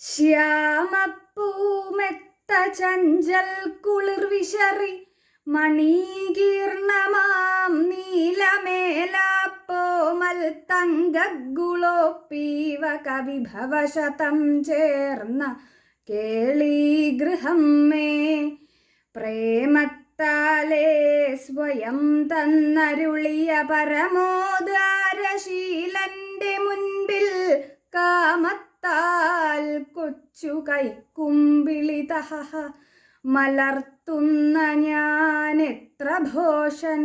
ശ്യാമപ്പൂമെത്ത ചഞ്ചൽ കുളിർ വിശറി മണീകീർണമാം നീലമേലാപ്പോമൽ തങ്കഗുളോപ്പീവ കവിഭവശതം ചേർന്ന കേളീഗൃഹം മേ. പ്രേമത്താലേ സ്വയം തന്നരുളിയ പരമോദാരശീലന്റെ മുൻപിൽ കാമത്താൽ കൊച്ചു കൈക്കുമ്പിളിതഹ മലർത്തുന്ന ഞാൻ എത്ര ഭോഷൻ.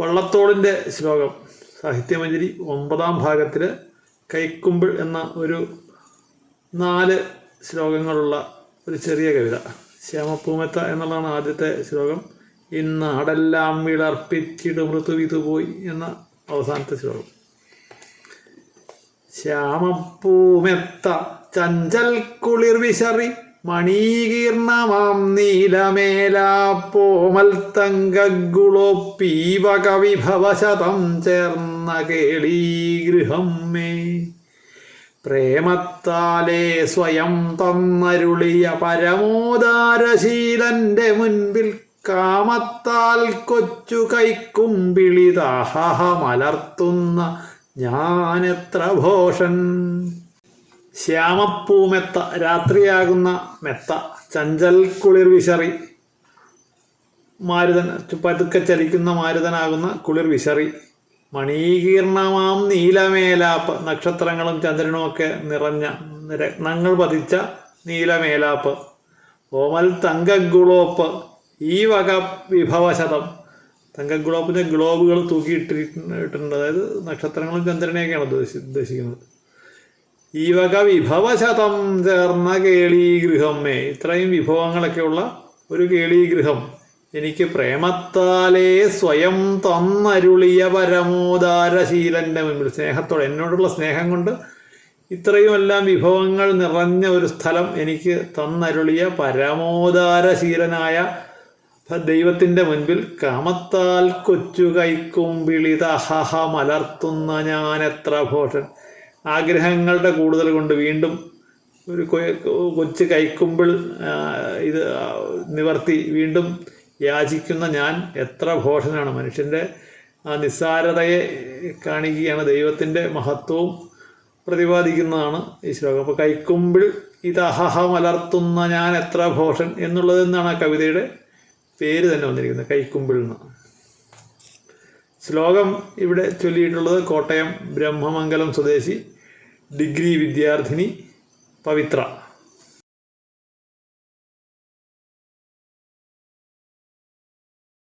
വള്ളത്തോളിന്റെ ശ്ലോകം സാഹിത്യമഞ്ജരി ഒമ്പതാം ഭാഗത്തിൽ കൈക്കുമ്പിൾ എന്ന ഒരു നാല് ശ്ലോകങ്ങളുള്ള ഒരു ചെറിയ കവിത. ശ്യാമപ്പൂമെത്ത എന്നുള്ളതാണ് ആദ്യത്തെ ശ്ലോകം. ഇന്നാടെല്ലാം വിളർപ്പിച്ചിട് മൃദുവിതു പോയി എന്ന അവസാനത്തെ ശ്ലോകം. ശ്യാമപ്പൂമെത്ത ചഞ്ചൽ കുളിർ വിശറി മണീകീർണമാം നീലമേലാപ്പോമൽ തങ്കഗുളോപ്പീവകവിഭവശതം ചേർന്ന കേളീഗൃഹം മേ. പ്രേമത്താലേ സ്വയം തന്നരുളിയ പരമോദാരശീലന്റെ മുൻപിൽ കാമത്താൽ കൊച്ചു കൈക്കുമ്പിളിതാഹ മലർത്തുന്ന ഞാനെത്ര ഭോഷൻ? ശ്യാമപ്പൂമെത്ത രാത്രിയാകുന്ന മെത്ത ചഞ്ചൽ കുളിർ വിശറി. മാരുതൻ പതുക്കെ ചലിക്കുന്ന മാരുതനാകുന്ന കുളിർ വിശറി. മണീകീർണമാം നീലമേലാപ്പ് നക്ഷത്രങ്ങളും ചന്ദ്രനുമൊക്കെ നിറഞ്ഞ രത്നങ്ങൾ പതിച്ച നീലമേലാപ്പ്. ഓമൽ തങ്കഗുളോപ്പ് ഈ വക വിഭവശതം. തങ്കഗുളോപ്പിന്റെ ഗ്ലോബുകൾ തൂക്കിയിട്ടിട്ടുണ്ട്. അതായത് നക്ഷത്രങ്ങളും ചന്ദ്രനെയൊക്കെയാണ് ഉദ്ദേശി ഉദ്ദേശിക്കുന്നത്. ഈ വക വിഭവശതം ചേർന്ന കേളീഗൃഹമേ ഇത്രയും വിഭവങ്ങളൊക്കെയുള്ള ഒരു കേളീഗൃഹം എനിക്ക് പ്രേമത്താലേ സ്വയം തന്നരുളിയ പരമോദാരശീലന്റെ മുമ്പിൽ. സ്നേഹത്തോടെ എന്നോടുള്ള സ്നേഹം കൊണ്ട് ഇത്രയുമെല്ലാം വിഭവങ്ങൾ നിറഞ്ഞ ഒരു സ്ഥലം എനിക്ക് തന്നരുളിയ പരമോദാരശീലനായ ദൈവത്തിന്റെ മുൻപിൽ കാമത്താൽ കൊച്ചു കൈക്കുമ്പിളിതഹ മലർത്തുന്ന ഞാൻ എത്ര ഭോഷൻ. ആഗ്രഹങ്ങളുടെ കൂടുതൽ കൊണ്ട് വീണ്ടും ഒരു കൊച്ചു കൈക്കുമ്പിൾ ഇത് നിവർത്തി വീണ്ടും യാചിക്കുന്ന ഞാൻ എത്ര ഭോഷനാണ്. മനുഷ്യന്റെ ആ നിസ്സാരതയെ കാണിക്കുകയാണ് ദൈവത്തിന്റെ മഹത്വവും പ്രതിപാദിക്കുന്നതാണ് ഈ ശ്ലോകം. അപ്പോൾ കൈക്കുമ്പിൾ ഇതഹഹ മലർത്തുന്ന ഞാൻ എത്ര ഭോഷൻ എന്നുള്ളതെന്നാണ് ആ കവിതയുടെ പേര് തന്നെ വന്നിരിക്കുന്നത് കൈക്കുമ്പിൾ എന്ന്. ശ്ലോകം ഇവിടെ ചൊല്ലിയിട്ടുള്ളത് കോട്ടയം ബ്രഹ്മമംഗലം സ്വദേശി ഡിഗ്രി വിദ്യാർത്ഥിനി പവിത്ര.